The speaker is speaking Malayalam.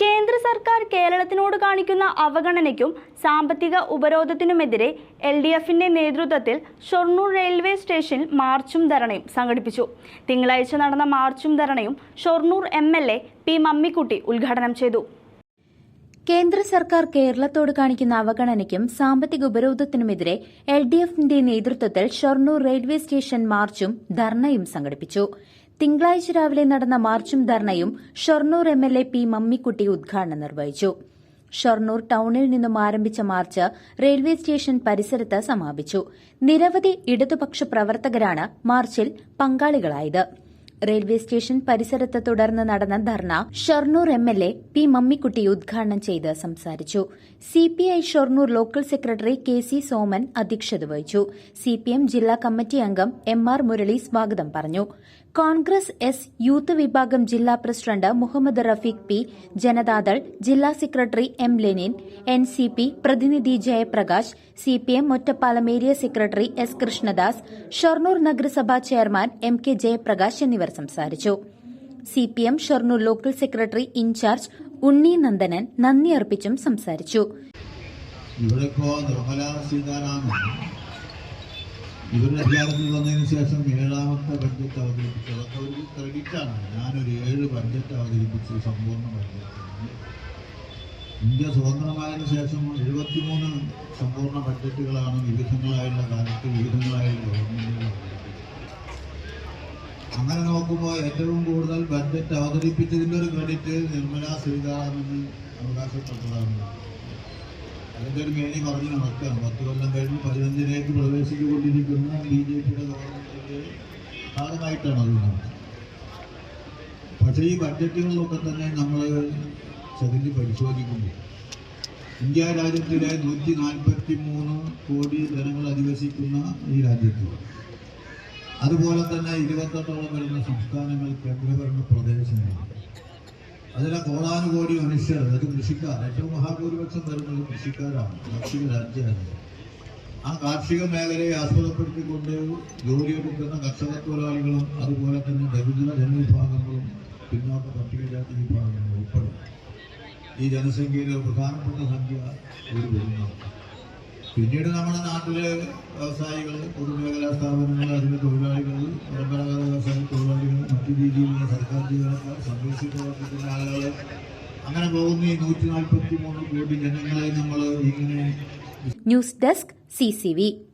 കേന്ദ്ര സർക്കാർ കേരളത്തിനോട് കാണിക്കുന്ന അവഗണനയ്ക്കും സാമ്പത്തിക ഉപരോധത്തിനുമെതിരെ എൽ ഡി എഫിന്റെ നേതൃത്വത്തിൽ ഷൊർണൂർ റെയിൽവേ സ്റ്റേഷനിൽ മാർച്ചും ധരണയും സംഘടിപ്പിച്ചു. തിങ്കളാഴ്ച നടന്ന മാർച്ചും ധരണയും Shoranur M L A P Mammikutty ഉദ്ഘാടനം ചെയ്തു. കേന്ദ്ര സർക്കാർ കേരളത്തോട് കാണിക്കുന്ന അവഗണനയ്ക്കും സാമ്പത്തിക ഉപരോധത്തിനുമെതിരെ എൽ ഡി എഫിന്റെ നേതൃത്വത്തിൽ ഷൊർണൂർ റെയിൽവേ സ്റ്റേഷൻ മാർച്ചും ധർണയും സംഘടിപ്പിച്ചു. തിങ്കളാഴ്ച രാവിലെ നടന്ന മാർച്ചും ധർണയും Shoranur M L A P Mammikutty ഉദ്ഘാടനം നിർവഹിച്ചു. ഷൊർണൂർ ടൌണിൽ നിന്നും ആരംഭിച്ച മാർച്ച് റെയിൽവേ സ്റ്റേഷൻ പരിസരത്ത് സമാപിച്ചു. നിരവധി ഇടതുപക്ഷ പ്രവർത്തകരാണ് മാർച്ചിൽ പങ്കാളികളായത്. റെയിൽവേ സ്റ്റേഷൻ പരിസരത്ത് തുടർന്ന് നടന്ന ധർണ Shoranur M L A P Mammikutty ഉദ്ഘാടനം ചെയ്ത് സംസാരിച്ചു. C P I Shoranur local secretary K C Soman അധ്യക്ഷത വഹിച്ചു. സി പി എം ജില്ലാ കമ്മിറ്റി അംഗം എം ആർ മുരളി സ്വാഗതം പറഞ്ഞു. കോൺഗ്രസ് എസ് യൂത്ത് വിഭാഗം ജില്ലാ പ്രസിഡന്റ് മുഹമ്മദ് റഫീഖ് പി ജനതാദൾ ജില്ലാ secretary M Lenin N C P പ്രതിനിധി Jayaprakash C P M Ottapalam area secretary S Krishnadas Shoranur നഗരസഭാ ചെയർമാൻ എം കെ ജയപ്രകാശ് എന്നിവർ സംസാരിച്ചു. C P M Shoranur local secretary in charge Unni Nandanan നന്ദി അർപ്പിച്ചും സംസാരിച്ചു. ഇവിടെ ഇപ്പോ നിർമ്മല സീതാരാമൻ ഇവരുടെ അധികാരത്തിൽ വന്നതിന് ശേഷം ഏഴാമത്തെ ബഡ്ജറ്റ് അവതരിപ്പിച്ചു അതൊക്കെ ഒരു ക്രെഡിറ്റാണ് ഞാനൊരു ഏഴ് ബഡ്ജറ്റ് അവതരിപ്പിച്ചു സമ്പൂർണ ബഡ്ജറ്റ് ഇന്ത്യ സ്വതന്ത്രമായതിനു ശേഷം എഴുപത്തിമൂന്ന് സമ്പൂർണ ബഡ്ജറ്റുകളാണ് വിവിധങ്ങളായുള്ള കാലത്ത് വിവിധങ്ങളായുള്ള നോക്കുമ്പോൾ ഏറ്റവും കൂടുതൽ ബഡ്ജറ്റ് അവതരിപ്പിച്ചതിന്റെ ഒരു ക്രെഡിറ്റ് നിർമ്മല സീതാരാമന് അവകാശപ്പെട്ടതാണ്. അതിന്റെ ഒരു മേനി പറഞ്ഞു നടക്കുകയാണ് പത്ത് കൊല്ലം കഴിഞ്ഞ് പതിനഞ്ചിലേക്ക് പ്രവേശിച്ചുകൊണ്ടിരിക്കുന്ന ബി ജെ പിയുടെ ഗവൺമെന്റിന്റെ ഭാഗമായിട്ടാണ് അത് നടക്കുന്നത് പക്ഷേ ഈ ബഡ്ജറ്റുകളിലൊക്കെ തന്നെ നമ്മൾ ചതിഞ്ഞ് പരിശോധിക്കുമ്പോൾ ഇന്ത്യ രാജ്യത്തിലെ നൂറ്റി നാൽപ്പത്തി മൂന്ന് കോടി ജനങ്ങൾ അധിവസിക്കുന്ന ഈ രാജ്യത്ത് അതുപോലെ തന്നെ ഇരുപത്തെട്ടോളം വരുന്ന സംസ്ഥാനങ്ങൾ കേന്ദ്രഭരണ പ്രദേശങ്ങളിൽ അതിലെ കോടാനുകോടി മനുഷ്യർ അത് കൃഷിക്കാർ ഏറ്റവും മഹാഭൂരിപക്ഷം വരുന്നത് കൃഷിക്കാരാണ് കാർഷിക രാജ്യമാണ്. ആ കാർഷിക മേഖലയെ ആസ്പദപ്പെടുത്തിക്കൊണ്ട് ജോലിയെടുക്കുന്ന കർഷക തൊഴിലാളികളും അതുപോലെ തന്നെ ദരിദ്ര ജനവിഭാഗങ്ങളും പിന്നോക്ക പട്ടികജാതി വിഭാഗങ്ങളും ഉൾപ്പെടും. ഈ ജനസംഖ്യയിലെ പ്രധാനപ്പെട്ട സംഖ്യ ഒരു വരുന്നതാണ് പിന്നീട് നമ്മുടെ നാട്ടിലെ വ്യവസായികൾ പൊതുമേഖലാ സ്ഥാപനങ്ങൾ അതിന്റെ തൊഴിലാളികൾ പരമ്പരാഗത വ്യവസായ തൊഴിലാളികൾ മറ്റു രീതിയിലുള്ള സർക്കാർ ജീവനക്കാർ സംരക്ഷിച്ച് പ്രവർത്തിക്കുന്ന ആളുകൾ അങ്ങനെ പോകുന്ന ഈ നൂറ്റി നാൽപ്പത്തി മൂന്ന് കോടി ജനങ്ങളെ നമ്മൾ ഇങ്ങനെ ന്യൂസ് ഡെസ്ക് സി